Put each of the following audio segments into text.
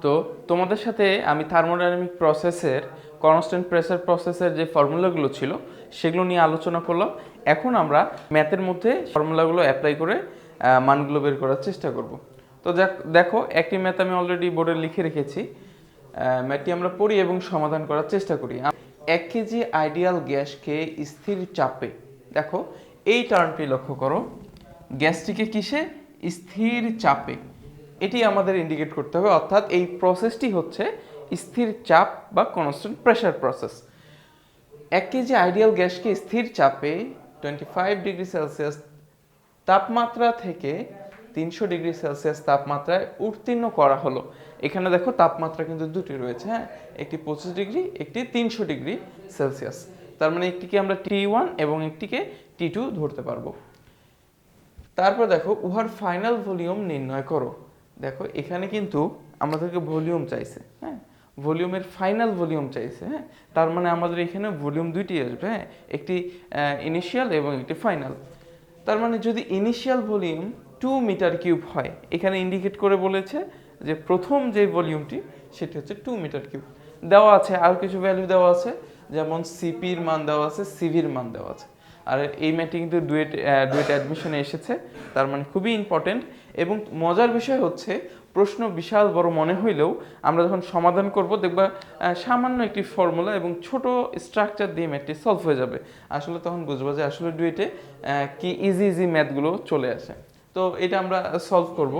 তো তোমাদের সাথে আমি থার্মোডাইনামিক প্রসেসের কনস্ট্যান্ট প্রেসার প্রসেসের যে ফর্মুলাগুলো ছিল, সেগুলো নিয়ে আলোচনা করলাম। এখন আমরা ম্যাথের মধ্যে ফর্মুলাগুলো অ্যাপ্লাই করে মানগুলো বের করার চেষ্টা করব। তো দেখ- একটি ম্যাথ আমি অলরেডি বোর্ডে লিখে রেখেছি। ম্যাথটি আমরা পড়ি এবং সমাধান করার চেষ্টা করি। এক কেজি আইডিয়াল গ্যাসকে স্থির চাপে, দেখো, এই টার্মটি লক্ষ্য করো। গ্যাসটিকে কিসে? স্থির চাপে। এটি আমাদের ইন্ডিকেট করতে হবে। অর্থাৎ এই প্রসেসটি হচ্ছে স্থির চাপ বা কনস্ট্যান্ট প্রেশার প্রসেস এক কেজি আইডিয়াল গ্যাসকে স্থির চাপে টোয়েন্টি ফাইভ ডিগ্রি সেলসিয়াস তাপমাত্রা থেকে তিনশো ডিগ্রি সেলসিয়াস তাপমাত্রায় উত্তীর্ণ করা হলো। এখানে দেখো তাপমাত্রা কিন্তু দুটি রয়েছে হ্যাঁ? একটি পঁচিশ ডিগ্রি একটি তিনশো ডিগ্রি সেলসিয়াস তার মানে একটিকে আমরা টি ওয়ান এবং একটিকে টি টু ধরতে পারব। তারপর দেখো, উহার ফাইনাল ভলিউম নির্ণয় করো। দেখো, এখানে কিন্তু আমাদেরকে ভলিউম চাইছে হ্যাঁ? ভলিউমের ফাইনাল ভলিউম চাইছে হ্যাঁ? তার মানে আমাদের এখানে ভলিউম দুইটি আসবে হ্যাঁ? একটি ইনিশিয়াল এবং একটি ফাইনাল তার মানে যদি initial volume two metre cube হয়, এখানে ইন্ডিকেট করে বলেছে যে প্রথম যে ভলিউমটি, সেটি হচ্ছে টু মিটার কিউব দেওয়া আছে, আর কিছু ভ্যালু দেওয়া আছে? যেমন সিপির মান দেওয়া আছে সিভির মান দেওয়া আছে। আর এই ম্যাটটি কিন্তু ডুয়েট ডুয়েট অ্যাডমিশনে এসেছে। তার মানে খুবই ইম্পর্টেন্ট এবং মজার বিষয় হচ্ছে, প্রশ্ন বিশাল বড় মনে হইলেও আমরা যখন সমাধান করব, দেখবা সামান্য একটি ফর্মুলা এবং ছোট স্ট্রাকচার দিয়ে ম্যাথটি সলভ হয়ে যাবে। আসলে তখন বুঝব যে আসলে ডুয়েটে কি ইজি ইজি ম্যাথগুলো চলে আসে। তো এটা আমরা সলভ করব।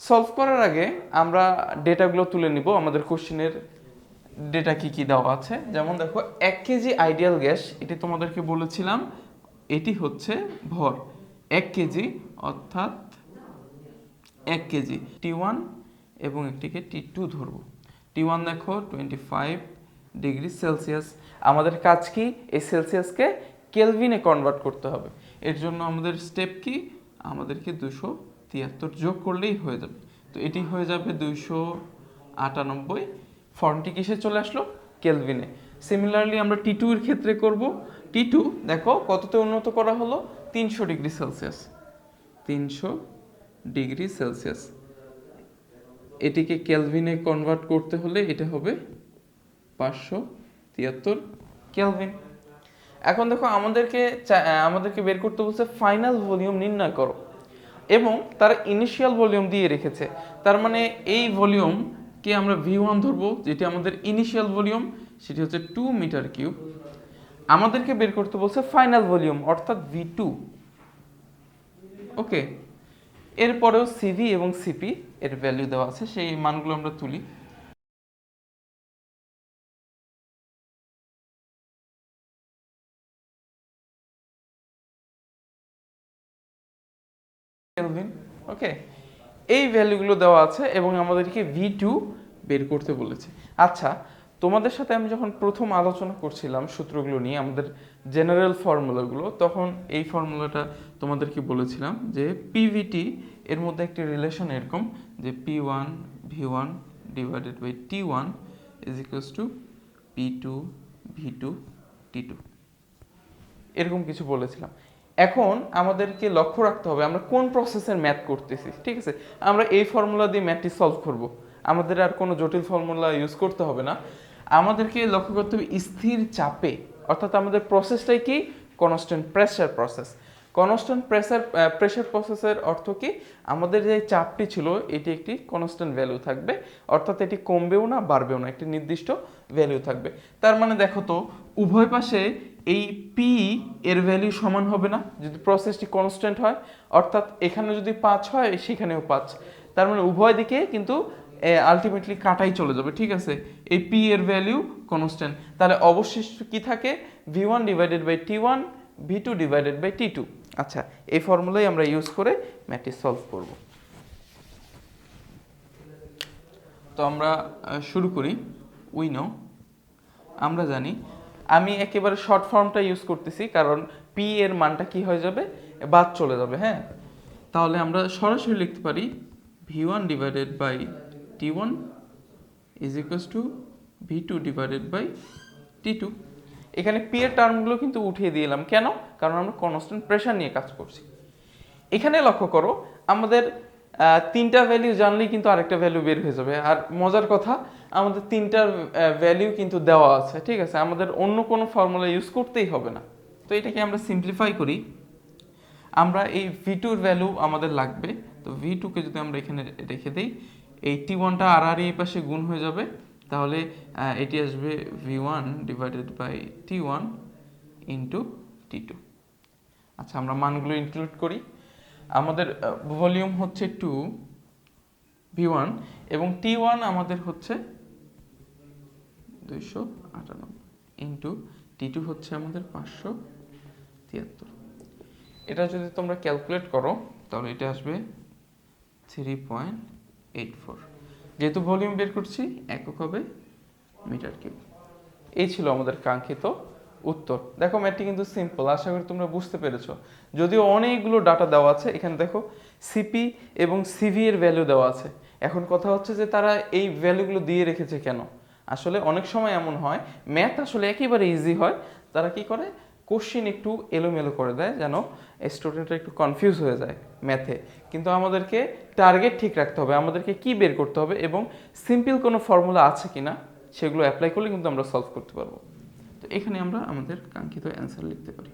সলভ করার আগে আমরা ডেটাগুলো তুলে নিব আমাদের কোশ্চেনের ডেটা কি কি দেওয়া আছে? যেমন দেখো, এক কেজি আইডিয়াল গ্যাস, এটি তোমাদেরকে বলেছিলাম, এটি হচ্ছে ভর। এক কেজি, অর্থাৎ এক কেজি। টি ওয়ান এবং একটিকে টি টু ধরবো। টি ওয়ান দেখো টোয়েন্টি ফাইভ ডিগ্রি সেলসিয়াস আমাদের কাজ কি? এই সেলসিয়াসকে কেলভিনে কনভার্ট করতে হবে। এর জন্য আমাদের স্টেপ কি? আমাদেরকে দুশো তিয়াত্তর যোগ করলেই হয়ে যাবে। তো এটি হয়ে যাবে দুইশো আটানব্বই ফর্মটি কিসে চলে আসলো? কেলভিনে। সিমিলারলি আমরা টি টু এর ক্ষেত্রে করব। টি টু দেখো, কততে উন্নত করা হলো? তিনশো ডিগ্রি সেলসিয়াস। তিনশো ডিগ্রি সেলসিয়াস। এটিকে কেলভিনে কনভার্ট করতে হলে এটা হবে পাঁচশো তিয়াত্তর কেলভিন। এখন দেখো, আমাদেরকে আমাদেরকে বের করতে বলছে ফাইনাল ভলিউম নির্ণয় করো। এবং তারা ইনিশিয়াল ভলিউম দিয়ে রেখেছে। তার মানে এই ভলিউমকে আমরা ভি ওয়ান ধরবো, যেটি আমাদের ইনিশিয়াল ভলিউম সেটি হচ্ছে টু মিটার কিউব আমাদেরকে বের করতে বলছে ফাইনাল ভলিউম অর্থাৎ ভি টু ওকে এরপরেও সিভি এবং সিপি এর ভ্যালু দেওয়া আছে, সেই মানগুলো আমরা তুলি। ওকে এই ভ্যালুগুলো দেওয়া আছে এবং আমাদেরকে ভি টু বের করতে বলেছে। আচ্ছা তোমাদের সাথে আমি যখন প্রথম আলোচনা করছিলাম সূত্রগুলো নিয়ে আমাদের জেনারেল ফর্মুলাগুলো তখন এই ফর্মুলাটা তোমাদেরকে বলেছিলাম যে পিভিটি এর মধ্যে একটি রিলেশন এরকম যে P one V one divided by T one is equals to P two V two T two এরকম কিছু বলেছিলাম। এখন আমাদেরকে লক্ষ্য রাখতে হবে আমরা কোন প্রসেসের ম্যাথ করতেছি, ঠিক আছে? আমরা এই ফর্মুলা দিয়ে ম্যাথটি সলভ করব। আমাদের আর কোনো জটিল ফর্মুলা ইউজ করতে হবে না। আমাদেরকে লক্ষ্য করতে হবে স্থির চাপে, অর্থাৎ আমাদের প্রসেসটাই কি? Constant pressure process constant pressure pressure প্রসেসের অর্থ কি? আমাদের যে চাপটি ছিল, এটি একটি কনস্ট্যান্ট ভ্যালু থাকবে, অর্থাৎ এটি কমবেও না, বাড়বেও না। একটি নির্দিষ্ট ভ্যালু থাকবে। তার মানে দেখো তো, উভয় পাশে এই পি এর ভ্যালু সমান হবে না। যদি প্রসেসটি কনস্ট্যান্ট হয়, অর্থাৎ এখানে যদি পাঁচ হয়, সেখানেও পাঁচ। তার মানে উভয় দিকে কিন্তু আলটিমেটলি কাটাই চলে যাবে, ঠিক আছে? এই পি এর ভ্যালু কনস্ট্যান্ট তাহলে অবশিষ্ট কি থাকে? V one divided by T one V two divided by T two আচ্ছা এই ফর্মুলাই আমরা ইউজ করে ম্যাথটি সলভ করব। তো আমরা শুরু করি। উই নো আমরা জানি। আমি একেবারে শর্ট ফর্মটা ইউজ করতেছি, কারণ পি এর মানটা কি হয়ে যাবে? বাদ চলে যাবে হ্যাঁ? তাহলে আমরা সরাসরি লিখতে পারি V one divided by T one is equals to V two divided by T two এখানে পি এর টার্মগুলো কিন্তু উঠিয়ে দিলাম কেন? কারণ আমরা কনস্ট্যান্ট প্রেশার নিয়ে কাজ করছি। এখানে লক্ষ্য করো, আমাদের তিনটা ভ্যালু জানলেই কিন্তু আরেকটা ভ্যালু বের হয়ে যাবে। আর মজার কথা, আমাদের তিনটার ভ্যালু কিন্তু দেওয়া আছে, ঠিক আছে? আমাদের অন্য কোনো ফর্মুলা ইউজ করতেই হবে না। তো এটাকে আমরা সিম্পলিফাই করি। আমরা এই ভি টুর ভ্যালু আমাদের লাগবে। তো ভি টুকে যদি আমরা এখানে রেখে দিই, এই টি ওয়ানটা আর আর এই পাশে গুণ হয়ে যাবে। তাহলে এটি আসবে V one divided by T one into T two আচ্ছা আমরা মানগুলো ইনক্লুড করি। আমাদের ভলিউম হচ্ছে টু, ভি ওয়ান, এবং টি ওয়ান আমাদের হচ্ছে দুইশো আটানব্বই ইন্টু টি টু হচ্ছে আমাদের পাঁচশো তিয়াত্তর। এটা যদি তোমরা ক্যালকুলেট করো, তাহলে এটা আসবে থ্রি পয়েন্ট এইট ফোর। যেহেতু ভলিউম বের করছি, একক হবে মিটার কিউব। এই ছিল আমাদের কাঙ্ক্ষিত উত্তর। দেখো ম্যাটটি কিন্তু সিম্পল আশা করি তোমরা বুঝতে পেরেছ। যদিও অনেকগুলো ডাটা দেওয়া আছে, এখানে দেখো সিপি এবং সিভি এর ভ্যালু দেওয়া আছে। এখন কথা হচ্ছে যে তারা এই ভ্যালুগুলো দিয়ে রেখেছে কেন? আসলে অনেক সময় এমন হয় ম্যাথ আসলে একেবারে ইজি হয়, তারা কি করে? কোশ্চিন একটু এলোমেলো করে দেয় যেন স্টুডেন্টরা একটু কনফিউজ হয়ে যায় ম্যাথে কিন্তু আমাদেরকে টার্গেট ঠিক রাখতে হবে, আমাদেরকে কি বের করতে হবে এবং সিম্পল কোনো ফর্মুলা আছে কি না সেগুলো অ্যাপ্লাই করলে কিন্তু আমরা সলভ করতে পারব। তো এখানে আমরা আমাদের কাঙ্ক্ষিত অ্যান্সার লিখতে পারি।